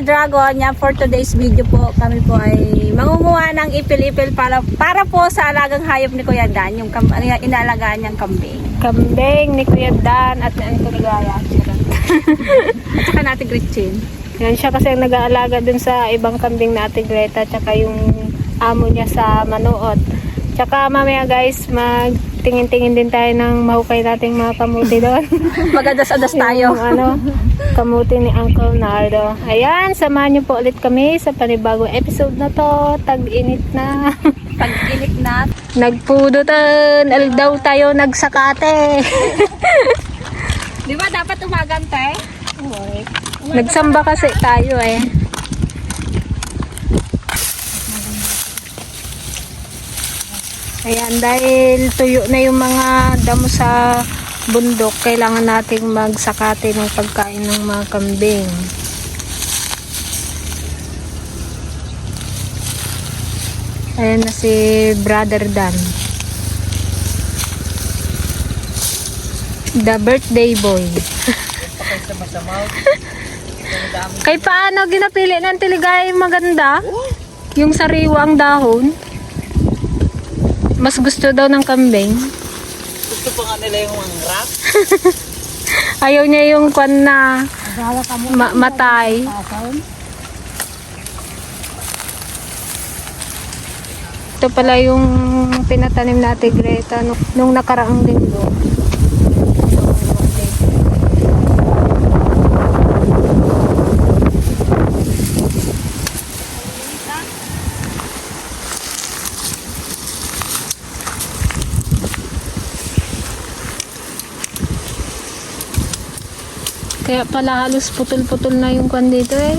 Ka-dragon. Yan for today's video po. Kami po ay mangunguha ng ipil-ipil para, para po sa alagang hayop ni Kuya Dan. Yung kam, ano inaalagaan niyang kambing. Kambing ni Kuya Dan at ni Auntie Ligaya. At saka natin Gretchen. Yan siya kasi ang nag-aalaga dun sa ibang kambing na Ate Greta tsaka yung amo niya sa Manuot. Tsaka mamaya guys, magtingin-tingin din tayo ng mahukay nating mga kamuti doon. Magadas-adas tayo. Yung ano, kamuti ni Uncle Nardo. Ayan, samahan niyo po ulit kami sa panibagong episode na to. Tag-init na. Pag-inik na. Nagpudutan. Al daw tayo nagsakate. Di ba dapat umagante? Nagsamba kasi tayo eh. Ayan, dahil tuyo na yung mga damo sa bundok, kailangan nating magsakate ng pagkain ng mga kambing. Ayan na si Brother Dan. The birthday boy. Kay paano ginapili ng tiligay maganda? Yung sariwang dahon. Mas gusto daw ng kambing. Gusto pa nga nila yung mga rap. Ayaw niya yung kwan na ma- matay. Ito pala yung pinatanim natin Greta nung, nung nakaraang linggo. Kaya pala halos putol-putol na yung kwan dito eh.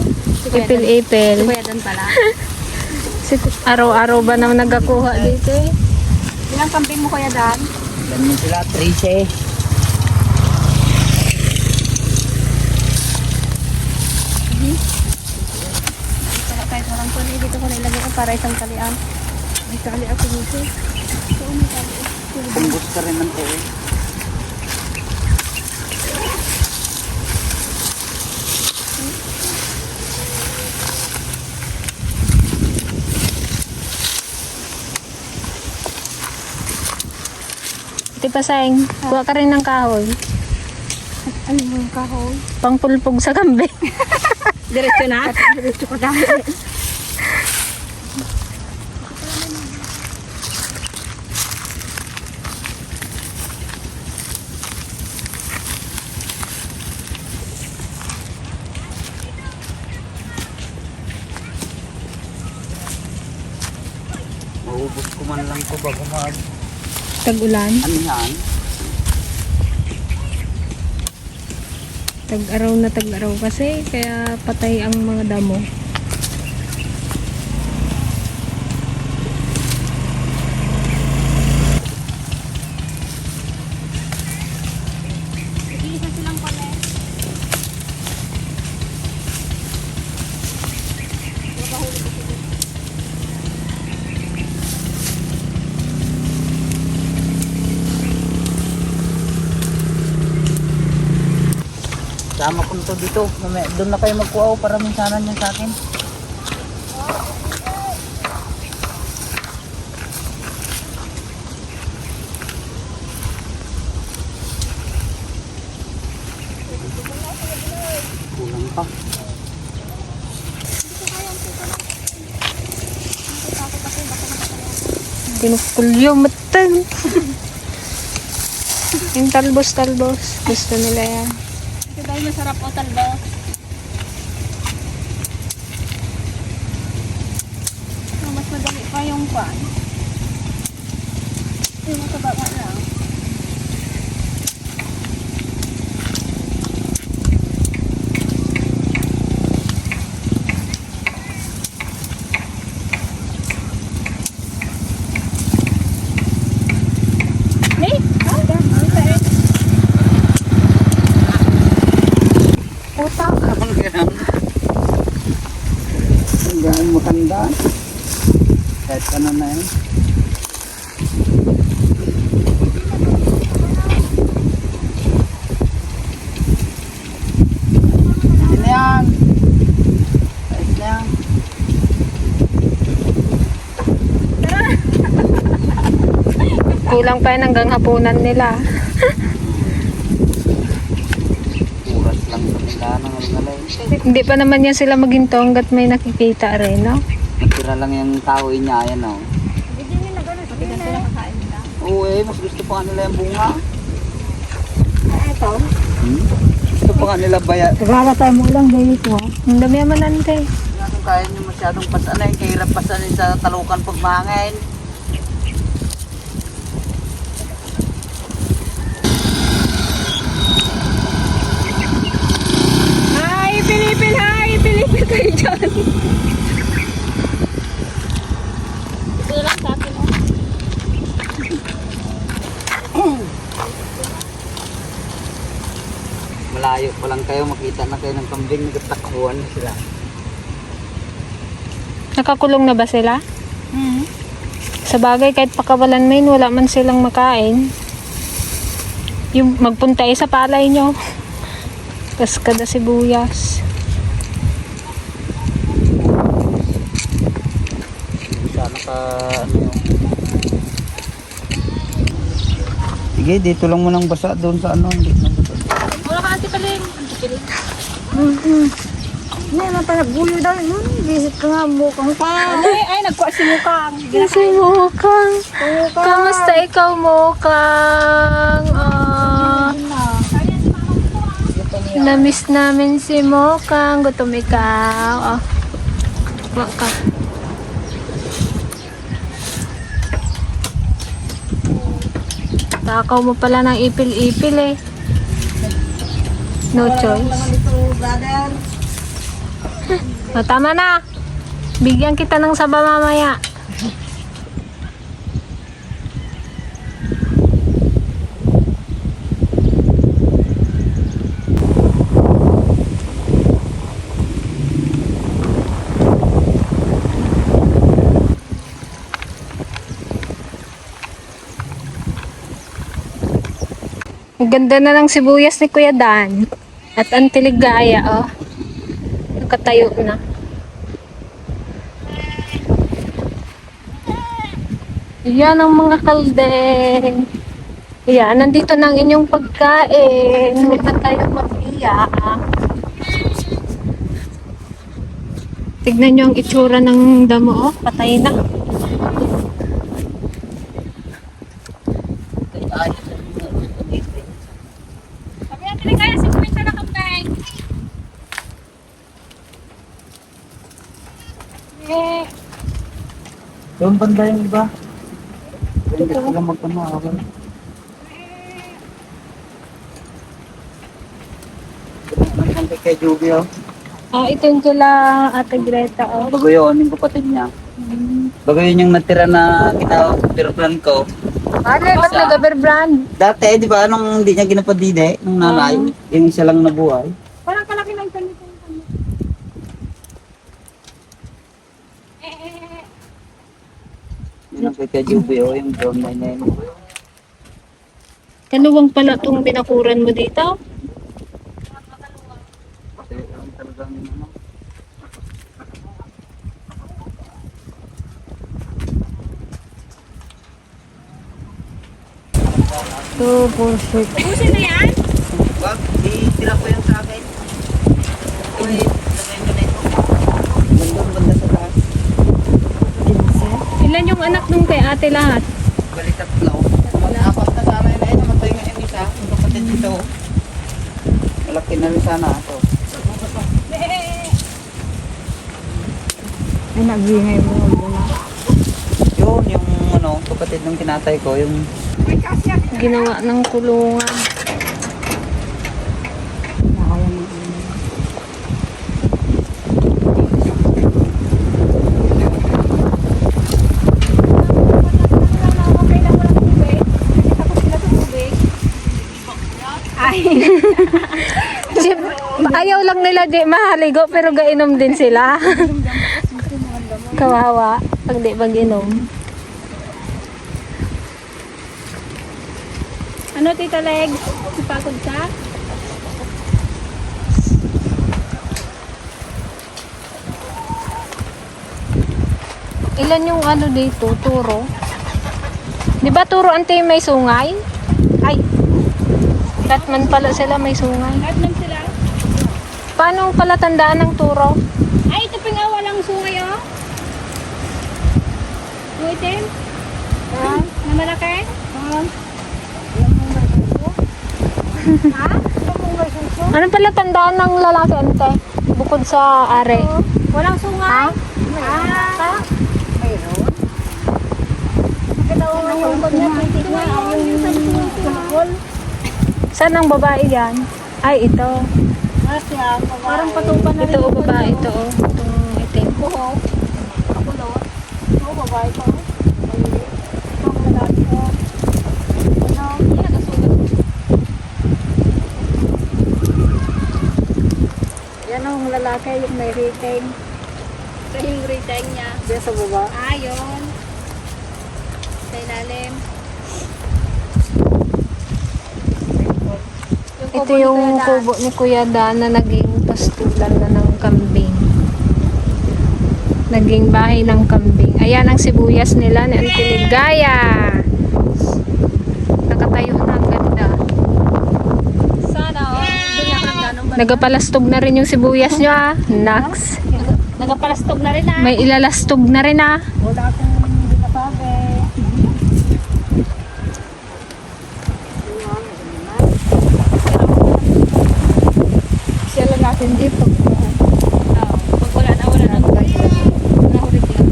Ipil-ipil. Kuya Dan pala. Si araw-araw ba naman nagakuha dito eh? Ilang kambing mo Kuya Dan? Ganun sila, 13. Para kahit walang dito ko nailagay ko para isang talian. May tali ako dito. Punggos ka rin ng tuwi. Iti pasayang, kuha ka rin ng kahoy. Ano yung kahoy? Pangpulpog sa kambing. Diretso na? Diretso ko dami. Maubos ko man lang ko bago mag... Tag-ulan. Ano yan? Tag-araw na tag-araw kasi, kaya patay ang mga damo. Isa silang pala. Sama ko to dito. Doon na kayo magkuha para minsanan yan sa akin. Kulang pa. Tinupulyo, matang. yung talbos-talbos. Gusto nila yan. Masarap o talbo. Oh, mas madali pa yung pan. Yung mataba nga lang. Ganun, ganun. Hanggang matanda. Kahit ano na yun. Kulang pa yan hanggang hapunan nila. Oras lang sa nila ng. Hindi pa naman yan sila maghinto hanggat may nakikita rin, no? Natira lang yung tao niya, ayan o. Oo eh, mas gusto pa nila yung bunga. Ito. Hmm? Gusto pa nila baya. Naglalakay mo lang ganito. Ang dami naman nante. Anong kaya nyo masyadong pasanay, kahirap pasanin sa talukan pag mahangin. Hi, Pilipil! Hi, Pilipil kayo dyan! Ito lang sa akin. Malayo pa lang kayo, makita na kayo ng kambing, nagtakuan na sila. Nakakulong na ba sila? Hmm. Sa bagay, kahit pakawalan main, wala man silang makain. Yung magpunta eh sa palay nyo. Tapos kada sibuyas. Sana ka, ano. Sige, dito lang mo nang basa doon sa ano, hindi nang basa. Wala ka ate paling. Ate paling. Hindi naman pala buyo daw yun. Visit ka nga mukang pa. Ay, ay, nagkuha si mukang. Si Mukang. Kamusta ikaw, Mukang? Ah, namiss namin si Mukang. Gutom ikaw. Oh. Maka. Takaw mo pala ng ipil-ipil eh. No choice. O, tama na. Bigyan kita ng saba mamaya. Ganda na ng sibuyas ni Kuya Dan. At ang tiligaya, oh. Nakatayo na. Yan ang mga kaldeng. Yan, nandito na ang inyong pagkain. Huwag na tayo mag-iyak. Tignan nyo ang itsura ng damo, oh. Patay na. Sabi natin kaya si Kwenta na kambay. Eh, Doon banda yung iba. Hindi sila magpanawagan. Nandun kay Jubio. Ah, ito yung kila Ate Greta, oh. Bago yun, yung kapatid niya. Bago yun yung natira na kinapirplan ko. Ale, ba't nag brand? Dati, di ba, nung hindi niya ginapadide, nung nanay, yung isa lang nabuhay. parang kalaki ng ganito. Ang kay yung brown na yun. Kanuwang pala itong binakuran mo dito? Kasi ang talagang ano, four, six. Pusin na yan? Wag, itira ko yan sa akin. Uy, lagayin ko na ito. Banda, banda sa taas. Ilan yung anak nung kay ate lahat? Balik tatlo. Apat na sana yun ay namatay nga yung isa. Yung kapatid dito. Malaki na rin sana ako. Ay, nag-ingay mo. Yun, yung ano, kapatid ng tinatay ko, yung Ginawa ng kulungan. Ayaw lang nila di mahaligo pero gainom din sila. Kawawa pag di mag-inom. Ano, Tita Leg? Napagod ka? Ilan yung ano dito? Turo? Di ba turo ante may sungay? Ay. Katman pala sila may sungay. Lang sila. Paano pala tandaan ng turo? Ay, ito pa nga walang sungay, oh. Yung itim? Ah, na malaki? Ha? Ano pala tandaan ng lalaki ante? Bukod sa are. Walang sungay? Ah. Mayroon? Nakita ko yung bag niya, pitik niya, yung sungkol. Saan ang babae yan? Ay, ito. Parang patupan na Ito o babae ito o. Itong itim. buhok. Kapulot. Oo, babae pa. Ang lalaki ko. Ano? Yan, nagasulat. Yan ang lalaki, yung may rating. Sa yung rating niya. Diyan sa baba? Ah, yun. Sa ilalim. Ito yung kubo ni Kuya Dan na naging pastulan na ng kambing. Naging bahay ng kambing. Ayan ang sibuyas nila ni Auntie Ligaya. Nakatayo na ang ganda. Sana, oh. Nagapalastog na rin yung sibuyas nyo ah. Nax. Nagapalastog na rin ah. May ilalastog na rin ah. Wala akong hindi nasabi. Natin dito. Pag wala na, wala na. Nahulit lang.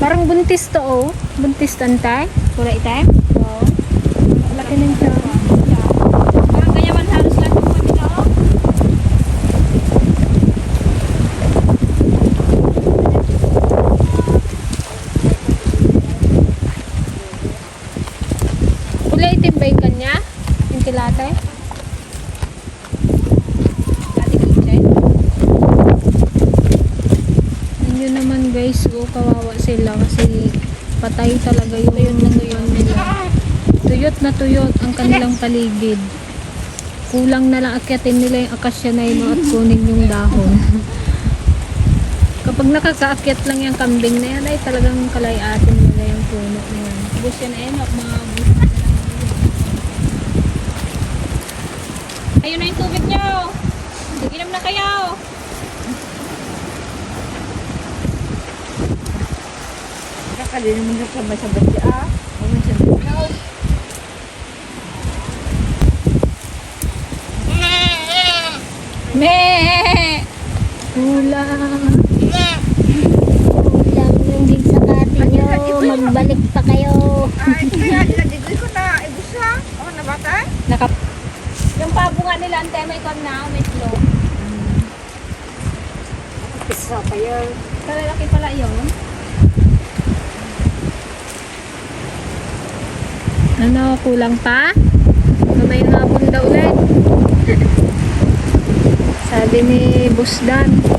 Parang buntis to oh. Buntis tantay. Wala item? Oo. Laki ng tiyan. Parang ganyan man halos lahat ng kami na oh. Kulay itim ba yung kanya? Yung kilate? Ate Kitchen. Yun naman guys, oh, kawawa sila kasi patay talaga yung tuyot na tuyot nila. Tuyot na tuyot ang kanilang paligid. Kulang na lang akyatin nila yung akasya na yun at kunin yung dahon. Kapag nakakaakyat lang yung kambing na yan, ay talagang kalayatin nila yung puno na yan. Bus yan no? mga. Ayun na yung tubig nyo. Inom na kayo. Nakalinin mo na sa sa badya ah. Huwag siya Me! Kulang. Ulam yung din sa kati nyo. Magbalik pa kayo. Naka Yung pabo nga nila, ante, may kon na, may slow. Isa kayo. Kalalaki pala yun. Ano, kulang pa? Kamay na bunda ulit. Sabi ni Busdan.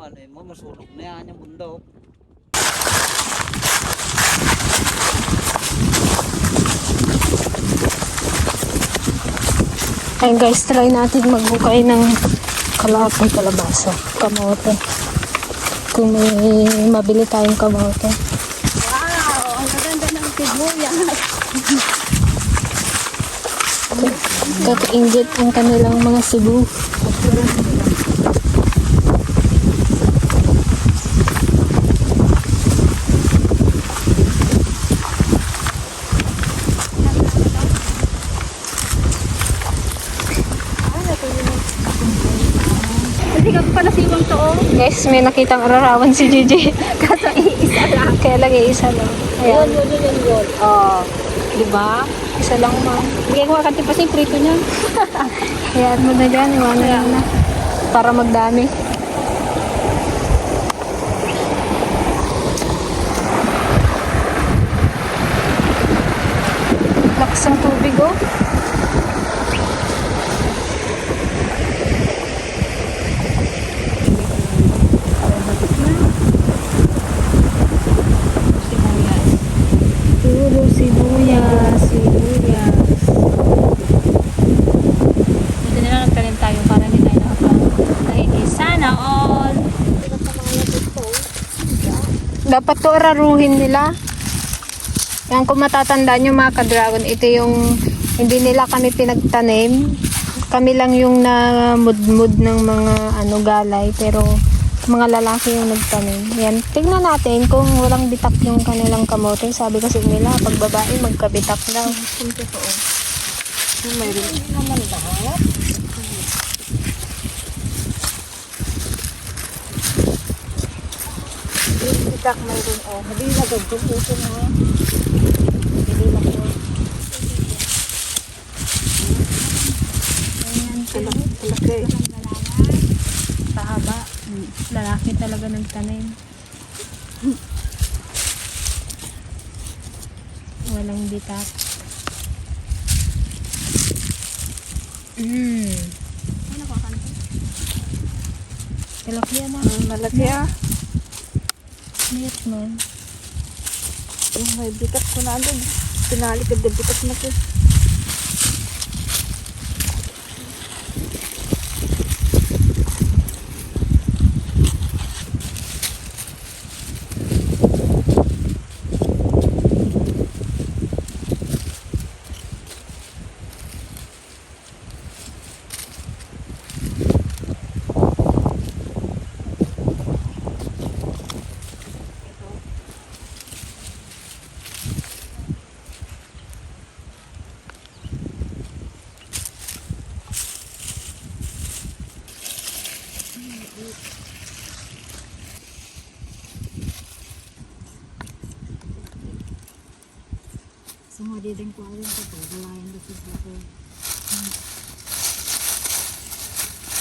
Malay mo, masulog na yan yung bundok. Ayun guys, try natin magbukay ng kalapay kalabasa, kamote. Kung may mabili tayong kamote. Wow, ang gaganda ng sibuyas. Kakaingit ang kanilang mga sibu. Hindi ka pala siwang to, oh. Guys, may nakitang ararawan si Gigi. Kaso iisa lang. Kaya lang iisa lang. Ayan. yun, yun, yun. Oh. Di ba? Isa lang ma'am. Bigay ko kakati pa yung prito niya. Hayaan mo na dyan. Iwanan mo na. Para magdami. Lakas ang tubig oh. Puro sibuyas, sibuyas. Buti na lang nagtanim tayo para hindi tayo nakaka. Sana all. Dapat to raruhin nila. Yan kung matatandaan nyo mga ka-dragon, ito yung hindi nila kami pinagtanim. Kami lang yung namudmud ng mga ano galay pero mga lalaki yung nagtanim. Yan, tignan natin kung walang bitak yung kanilang kamote. Sabi kasi nila, pag babae magkabitak daw. Bitak mayroon, oh. Hindi na gagawin ito na. Hindi na po. Laki. Pahaba. Lalaki talaga nagtanim. Walang bitak. Mm. Malaki yan ah. Malaki ah. Mayat man. Oh, may bitak ko na doon. Pinalik ka bitak na ko.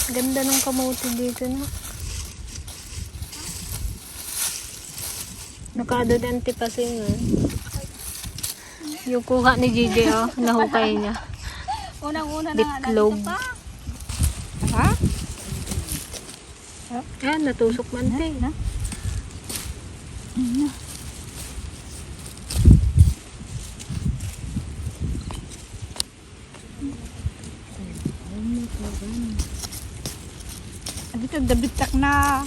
Ganda ng kamote dito na. Nakadodante pa siya nga. Yung kuha ni Gigi oh, nahukay niya. Unang-una Bitlog. Ha? Ayan, natusok man te. Dito, dabitak na.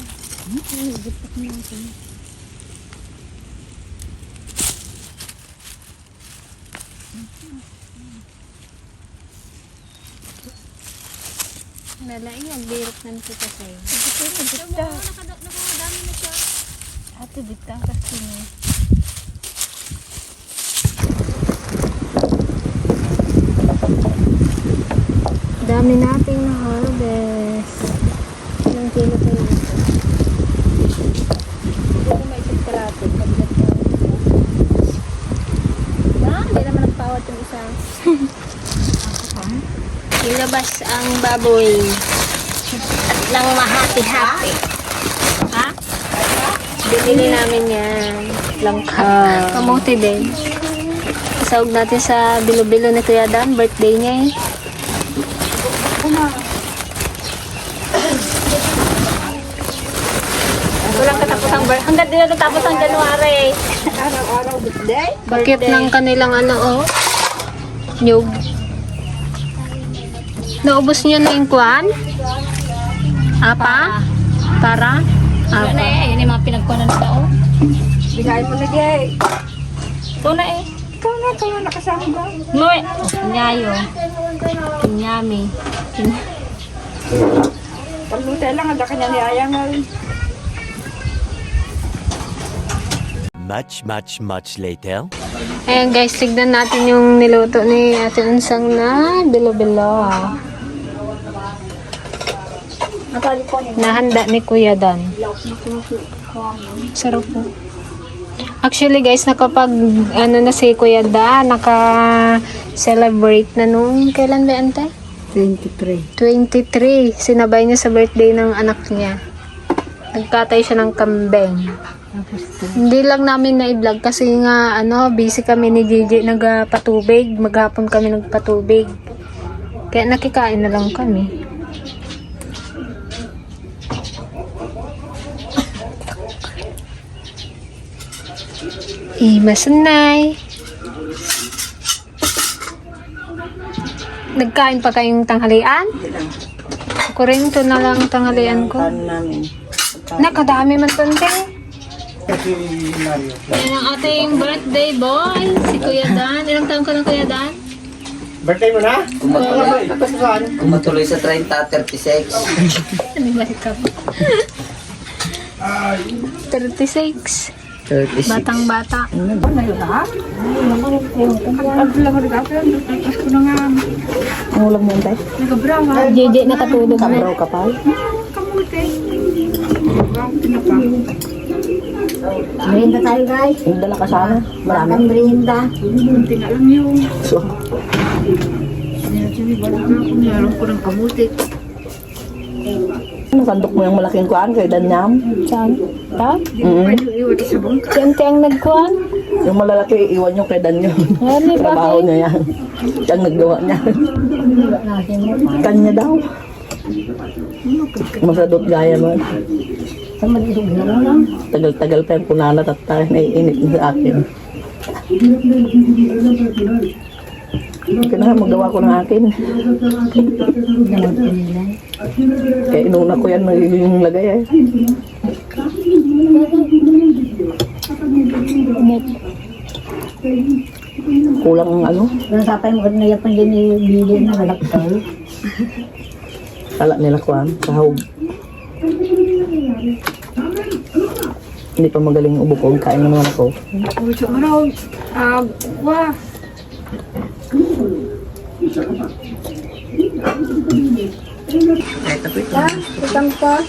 Nalaing ang birok ng kita sa'yo. Ate, bitang kasi niya. Dami nating na-harvest. Ilang kilo tayo ito? Hindi ko may isang kalate. Pagkat ko. Ba? Hindi yung isa. Ilabas ang baboy. At lang mahati-hati. Ha? Binili namin yan. Langka. Kamuti din. Isawag natin sa bilo-bilo ni Kuya Dan. Birthday niya eh. Walang katapusang bar. Hanggang din na natapos ang January. Bakit ng kanilang ano oh? Nyug. Naubos niyo na yung kwan? Apa? Para? Ano na Apa? eh. Yan yung mga pinagkunan na tao. Bigay mo na Jay. Ito na eh. Ikaw na, ikaw na nakasama ba? Noy. Nyayo. Kinyami. Pagluta lang, ada kanya niyayangal. Much, much, much later. Ayan guys, tignan natin yung niluto ni Ate Unsang na bilo-bilo. Nahanda ni Kuya Dan. Sarap po. Actually guys, nakapag ano na si Kuya Dan, naka-celebrate na nung kailan ba ante? 23. 23. Sinabay niya sa birthday ng anak niya. Nagkatay siya ng kambeng. Hindi lang namin na-vlog kasi nga ano, busy kami ni Gigi nagpatubig. Maghapon kami nagpatubig. Kaya nakikain na lang kami. Imasanay. Nagkain pa kayong tanghalian? Ako rin, na lang tanghalian ko. Ano namin? Nakadami man tonte. Yan ang ating birthday boy, si Kuya Dan. Ilang taon ka na Kuya Dan? Kumatuloy. Kumatuloy sa 30, 36. Ano ba ikaw? 36. 36. Batang bata. Ang ulam mo tayo? JJ nakatulog na. Kabraw ka pa? Merinda tayo guys. Yung dala ka sana? Marami. Ang merinda. So, Ano sandok mo yung malaking kuhaan kay Danyam? Saan? Ta? Mm Siyempre ang nagkuhan? Yung malalaki, iwan nyo kay Danyam. Ano Trabaho bakit? niya yan. Siya naggawa niya. Kanya daw. Masadot gaya mo. Tagal-tagal pa yung punanat at tayo naiinit na sa akin. Kaya magawa ko ng akin. Kaya inuna ko yan yung lagay eh. Kulang ang ano. Nasapay mo na yung panginibili na galaktaw. Kala nila kuhan, sahog. Hindi pa magaling ubukog, kain naman ako. Ito po ito. Isang pa.